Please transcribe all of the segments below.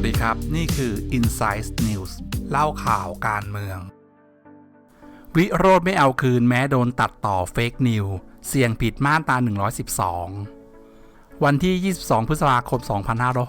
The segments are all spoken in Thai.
ัสดีครับ นี่คือ Inside News เล่าข่าวการเมือง วิโรธไม่เอาคืนแม้โดนตัดต่อเฟกนิว เสี่ยงผิดมาตรา 112 วันที่ 22 พฤษภาคม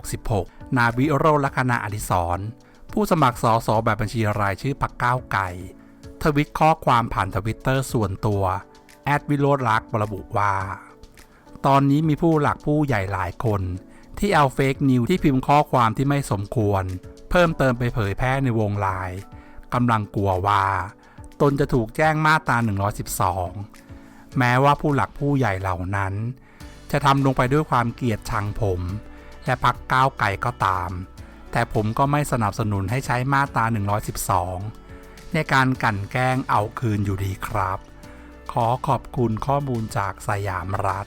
2566 นายวิโรธลักษณะอดิศรผู้สมัครสอสอแบบบัญชีรายชื่อพักก้าวไก่ ทวิตข้อความผ่านทวิตเตอร์ส่วนตัว แอดวิโรธรักษ์ระบุว่า ตอนนี้มีผู้หลักผู้ใหญ่หลายคน ที่เอาเฟกนิวที่พิมพ์ข้อความที่ไม่สมควร เพิ่มเติมไปเผยแพร่ในวงไลน์กำลังกลัวว่า ตนจะถูกแจ้งมาตรา 112 แม้ว่าผู้หลักผู้ใหญ่เหล่านั้น จะทำลงไปด้วยความเกลียดชังผม และพักก้าวไก่ก็ตาม แต่ผมก็ไม่สนับสนุนให้ใช้มาตรา 112 ในการกั่นแกล้งเอาคืนอยู่ดีครับ ขอขอบคุณข้อมูลจากสยามรัฐ